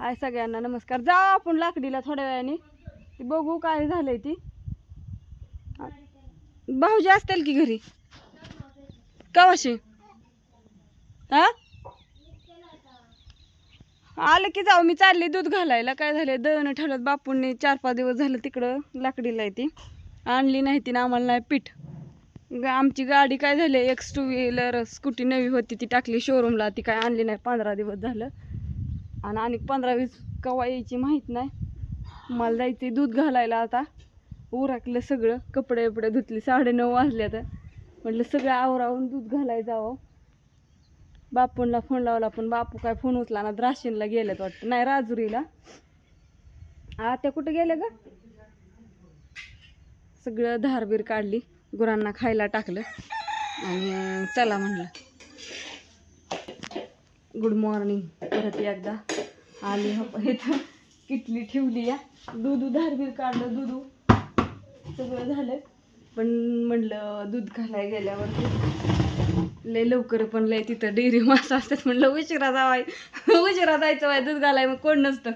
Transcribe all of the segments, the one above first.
हाय सगळ्यांना नमस्कार. जा आपण लाकडीला थोड्या वेळाने. ती बघू काय झालंय ती. भाऊजी असतील की घरी? कवाशी? हा? आलं की जाऊ मी चालली दूध घालायला. काय झालंय? दळणं ठेवलं बापूंनी. चार पाच दिवस झालं तिकडं लाकडीला आहे ती. आणली नाही ती ना आम्हाला नाही पीठ. ग- आमची गाडी काय झाली? एक्स टू व्हीलर स्कूटी नवी होती ती टाकली शोरूमला ती काय आणली नाही पंधरा दिवस झालं. आणि आणि पंधरा वीस कवा यायची माहीत नाही. मला जायचं दूध घालायला आता. उराकलं सगळं कपडे बिपडे धुतली साडेनऊ वाजले आता. म्हटलं सगळं आवरावून दूध घालायला जावं बापूंला फोन लावला पण बापू काय फोन उचला ना राशीनला गेल्यात वाटतं. नाही राजुरीला. आत्या कुठं गेल्या का सगळं धारबीर काढली गुरांना खायला टाकलं. आणि चला म्हणलं. गुड मॉर्निंग परत एकदा. आली हो इथं किटली ठेवली या. दूध धारबीर काढलं दूध. सगळं झालं पण म्हणलं दूध घालायला गेल्यावर लय लवकर पण लय तिथं डेअरी मासा असतात म्हणलं उशिरा जावाय. उशिरा जायचं वाय दूध घालाय मग कोण नसतं.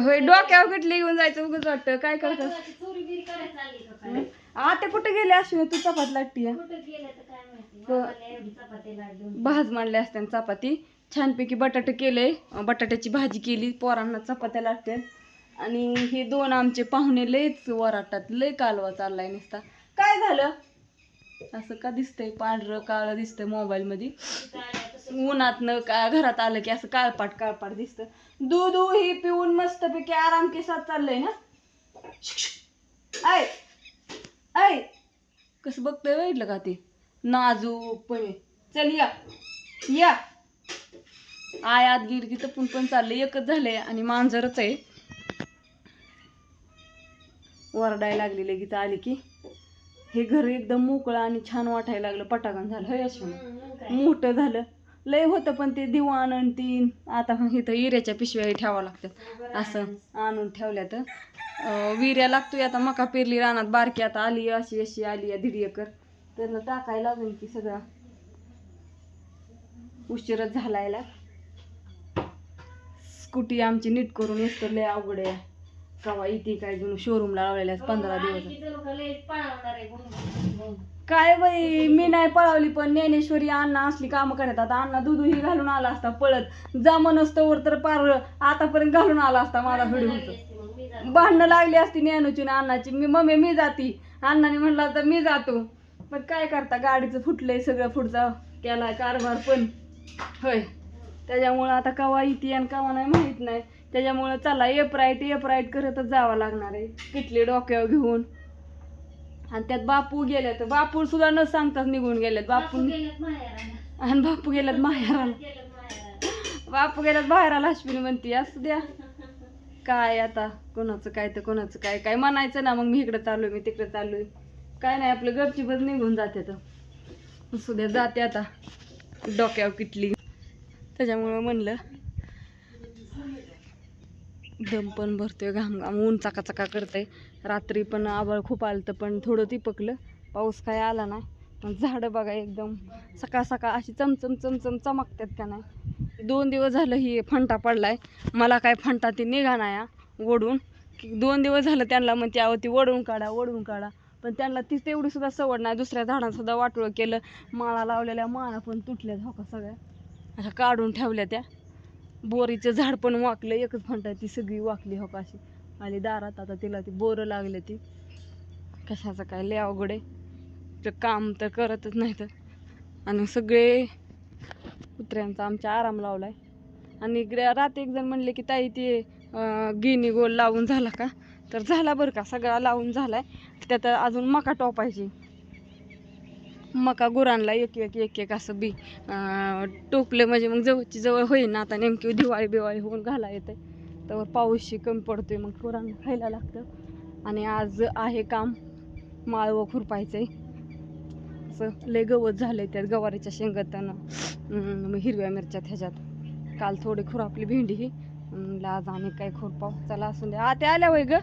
होय डोक्यावर कुठली घेऊन जायचं उगच वाटतं. काय करतात? आता कुठे गेले अश्विनी तू चपात लाटती या भाज मांडले असते चपाती. छानपैकी बटाटे केले. बटाट्याची भाजी केली. पोरांना चपात्या लागते आणि हे दोन आमचे पाहुणे लयच वराटात लय कालवा चाललाय नुसता. काय झालं? असं का दिसतंय? पांढरं काळं दिसतंय मोबाईल मध्ये उन्हातनं का घरात आलं की असं काळपाट काळपाट दिसतं. दूध ही पिऊन मस्तपैकी आराम केसात चाललंय ना? आय ऐ कसं बघतोय वाईटलं का ते? नाजूकपणे चल या. या. आय आत गिर की तपून पण चाललंय एकच झालंय आणि मांजरच आहे. वरडायला लागली लगेच आली की. हे घर एकदम मोकळं आणि छान वाटायला लागलं. पटाकन झालं. होय अश्विनी? मोठं झालं. लय होतं पण ते दिवाण आणि तीन आता इथं इऱ्याच्या पिशव्या ठेवावं लागतात. असं आणून ठेवल्या तर विर्या लागतोय आता. मका पेरली रानात बारकी आता आली अशी अशी आली आहे दीड एकर. त्याला टाकायला लागेल की सगळं. उशीरच झालायला स्कूटी आमची नीट करून येत लय अवघड आहे. कवा इथे काय जणू शोरूमला लावलेल्या पंधरा दिवस. काय बाई मी नाही पळवली पण ज्ञानेश्वरी अण्णा असली कामं करत आता अण्णा दूधही घालून आला असता पळत. जमन असतं तर पार आतापर्यंत घालून आला असता माझा व्हिडिओ भांडणं लागली असती ज्ञानूची आणि अण्णाची. मी मम्मी मी जाती. अण्णाने म्हणला तर मी जातो. पण काय करता गाडीचं फुटलंय सगळं पुढचा. केलाय कारभार पण. होय. त्याच्यामुळं आता कवा इथे आणि कवा नाही माहीत नाही. त्याच्यामुळं चला एप राईट एप राईट करतच जावं लागणार आहे. किटली डोक्यावर घेऊन. आणि त्यात बापू गेले तर बापू सुद्धा न सांगताच निघून गेलेत. बापू आणि बापू गेल्यात माहेराला. बापू गेल्यात बाहेराला अश्विनी म्हणते असू द्या. काय आता? कोणाचं काय तर कोणाचं काय? काय म्हणायचं ना मग मी इकडे चाललोय मी तिकडे चाललोय. काय नाही आपलं गपची बस निघून जाते तर. असू द्या जाते आता. डोक्यावर किटली. त्याच्यामुळं म्हणलं दम पण भरतोय घाम घाम ऊन चका चका रात्री पण आभाळ खूप आलं तर पण थोडं तिपकलं. पाऊस काय आला नाही. पण झाडं बघा एकदम सकाळ सकाळ अशी चमचम चमचम चमकतात का नाही. दोन दिवस झालं ही फंटा पडलाय. मला काय फंटा ती निघा नाही ओढून. दोन दिवस झालं त्यांना म्हणते अहो ती ओढून काढा ओढून काढा. पण त्यांना ती तेवढी सुद्धा सवड नाही. दुसऱ्या झाडांसुद्धा वाटोळ वाटोळं केलं. माळा लावलेल्या माळा पण तुटल्या धोका हो सगळ्या. अशा काढून ठेवल्या त्या. बोरीचं झाड पण वाकलं एकच फंटा ती सगळी वाकली हो का अशी. आली दारात आता तिला ती बोरं लागले ती. कशाचं काय लय अवघड आहे. ते काम तर करतच नाही तर. आणि सगळे कुत्र्यांचा आमच्या आराम लावलाय. आणि ग्र- रात एक जण म्हणले की ताई ते गिनी गोल लावून झाला का? तर झाला बरं का सगळा लावून झाला आहे त्यात अजून मका टोपायची. मका गुरांना एक एक एक एक असं बी टोपलं म्हणजे मग जवळची जवळ होईन ना आता नेमकी दिवाळी बिवाळी होऊन घाला येते तर पाऊसशी कमी पडतोय मग गुरांना खायला लागतं. आणि आज आहे काम माळवं खुरपायचं आहे असं लय गवत झालंय त्यात गवारीच्या शेंगतानं हिरव्या मिरच्या ह्याच्यात. काल थोडी खुरापली भेंडी ही. म्हणलं आज आणि काय खुरपाव? चला असून द्या. आ ते आल्या वय ग?